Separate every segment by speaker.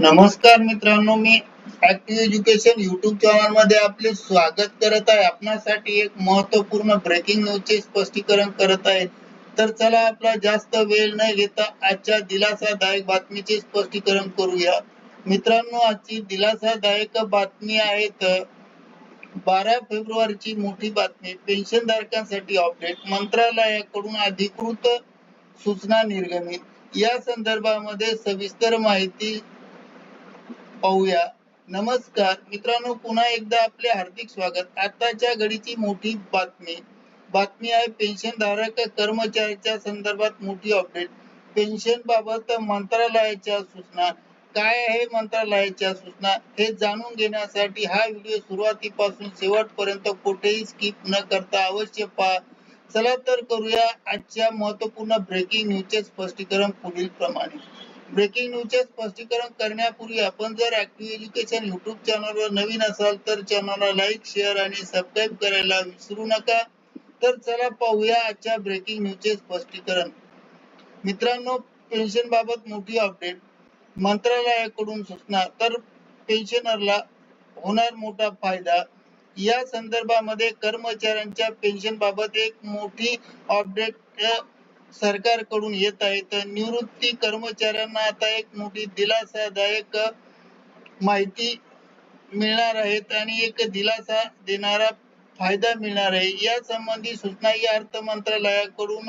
Speaker 1: नमस्कार मित्रांनो मी ऍक्टिव्ह एज्युकेशन युट्यूब चॅनलमध्ये आपले स्वागत करत आहे. आपणासाठी एक महत्त्वपूर्ण ब्रेकिंग न्यूजचे स्पष्टीकरण करत आहे. तर चला आपला जास्त वेळ न घेता आजच्या दिलासादायक बातमीचे स्पष्टीकरण करूया. मित्रांनो आजची दिलासादायक बातमी आहे तर बारा फेब्रुवारीची मोठी बातमी पेन्शन धारकांसाठी अपडेट मंत्रालयाकडून अधिकृत सूचना निर्गमित. या संदर्भामध्ये सविस्तर माहिती पाहूया. नमस्कार. मित्रांनो पुन्हा एकदा आपले हार्दिक स्वागत. आताच्या घडीची मोठी बातमी. बातमी आहे पेन्शन धारक कर्मचाऱ्याच्या संदर्भात मोठी अपडेट पेन्शन बाबत मंत्रालयाच्या सूचना. काय आहे मंत्रालयाच्या सूचना? हे जाणून घेण्यासाठी हा व्हिडिओ सुरुवातीपासून शेवटपर्यंत कुठेही स्किप न करता अवश्य पहा. चला तर करूया आजच्या महत्त्वपूर्ण ब्रेकिंग न्यूजचे स्पष्टीकरण पुढील प्रमाणे ब्रेकिंग न्यूजचे स्पष्टीकरण करण्यापूर्वी आपण जर ऍक्टिव्ह एज्युकेशन युट्यूब चॅनलवर नवीन असाल तर चॅनलला लाईक शेअर आणि सबस्क्राईब करायला विसरू नका. तर चला पाहूया आजच्या ब्रेकिंग न्यूजचे स्पष्टीकरण. मित्रांनो पेन्शन बाबत मोठी अपडेट मंत्रालयाकडून सूचना. तर पेन्शनरला होणार मोठा फायदा. या संदर्भामध्ये कर्मचाऱ्यांच्या पेन्शन बाबत एक मोठी अपडेट सरकारकडून येत आहे तर निवृत्ती कर्मचाऱ्यांना आता एक मोठी दिलासादायक माहिती मिळणार आहेत आणि एक दिलासा देणारा फायदा मिळणार आहे. या संबंधी सूचना या अर्थ मंत्रालयाकडून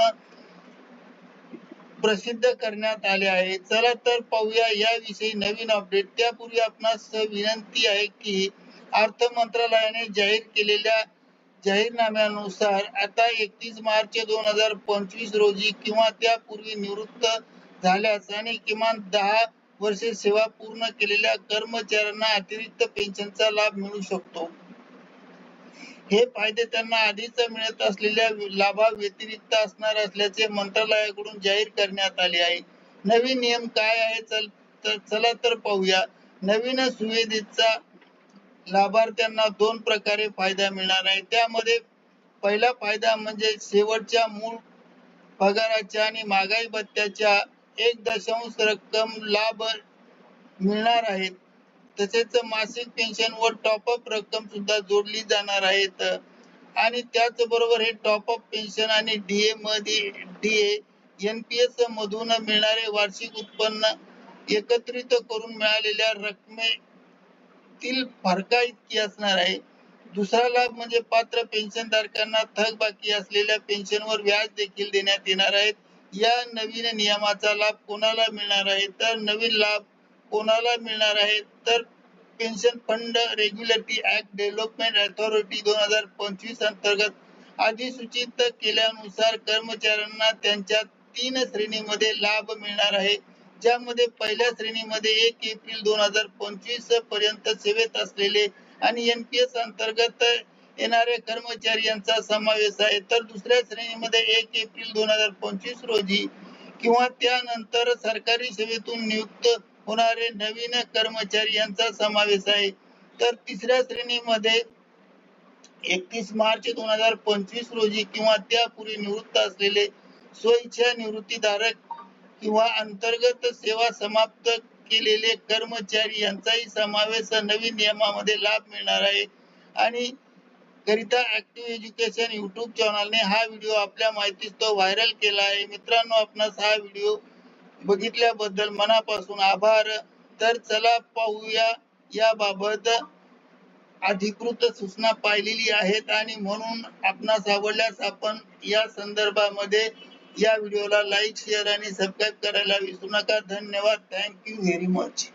Speaker 1: प्रसिद्ध करण्यात आले आहे. चला तर पाहूया याविषयी नवीन अपडेट त्यापूर्वी आपणास विनंती आहे की अर्थ मंत्रालयाने जाहीर केलेल्या जाहीरनाम्यानुसार आता एकतीस मार्च दोन हजार पंचवीस रोजी किंवा त्यापूर्वी निवृत्त झाल्यास आणि किमान दहा वर्षे सेवा पूर्ण केलेल्या कर्मचाऱ्यांना अतिरिक्त पेन्शनचा लाभ मिळू शकतो. हे फायदे त्यांना आधीच मिळत असलेल्या लाभा व्यतिरिक्त असणार असल्याचे मंत्रालयाकडून जाहीर करण्यात आले आहे. नवीन नियम काय आहे चल तर चला तर पाहूया. नवीन सुविधेचा लाभार्थ्यांना दोन प्रकारे फायदा मिळणार आहे. त्यामध्ये पहिला फायदा म्हणजे शेवटच्या मूळ पगाराच्या आणि महागाई भत्त्याच्या एक दशांश रक्कम लाभ मिळणार आहेत. तसेच मासिक पेन्शन व टॉपअप रक्कम सुद्धा जोडली जाणार आहेत. आणि त्याचबरोबर हे टॉपअप पेन्शन आणि डीए मध्ये डीए एनपीएस मधून मिळणारे वार्षिक उत्पन्न एकत्रित करून मिळालेल्या रकमे तील फरका इतकी असणार आहे. दुसरा लाभ म्हणजे पात्र पेन्शन धारकांना थकबाकी असलेल्या पेन्शनवर व्याज देखील देण्यात येणार आहेत. या नवीन नियमाचा लाभ कोणाला मिळणार आहे? तर नवीन लाभ कोणाला मिळणार आहे? तर pension fund regulatory act development authority दोन हजार पंचवीस अंतर्गत अधिसूचित केल्यानुसार कर्मचाऱ्यांना त्यांच्या तीन श्रेणीमध्ये लाभ मिळणार आहे. ज्यामध्ये पहिल्या श्रेणीमध्ये एक एप्रिल दोन हजार पंचवीसपर्यंत सेवेत असलेले आणि एन पी एस अंतर्गत येणारे कर्मचारी यांचा समावेश आहे. तर दुसऱ्या श्रेणीमध्ये एक एप्रिल दोन हजार पंचवीस रोजी किंवा त्यानंतर सरकारी सेवेतून नियुक्त होणारे नवीन कर्मचारी यांचा समावेश आहे. तर तिसऱ्या श्रेणीमध्ये एकतीस मार्च दोन हजार पंचवीस रोजी किंवा त्यापूर्वी निवृत्त असलेले स्वइच्छा निवृत्तीधारक किंवा अंतर्गत सेवा समाप्त केलेले कर्मचारी यांचाही समावेश नवीन नियमामध्ये लाभ मिळणार आहे. आणि करिता ऍक्टिव्ह एज्युकेशन युट्यूब चॅनलने हा व्हिडिओ आपल्या माहितीस तो व्हायरल केला आहे. मित्रांनो आपणास हा व्हिडिओ बघितल्याबद्दल मनापासून आभार. तर चला पाहूया. याबाबत अधिकृत सूचना पाहिलेली आहेत आणि म्हणून आपणास आवडल्यास आपण या संदर्भामध्ये या व्हिडिओला लाईक शेअर आणि सबस्क्राईब करायला विसरू नका. धन्यवाद. Thank you very much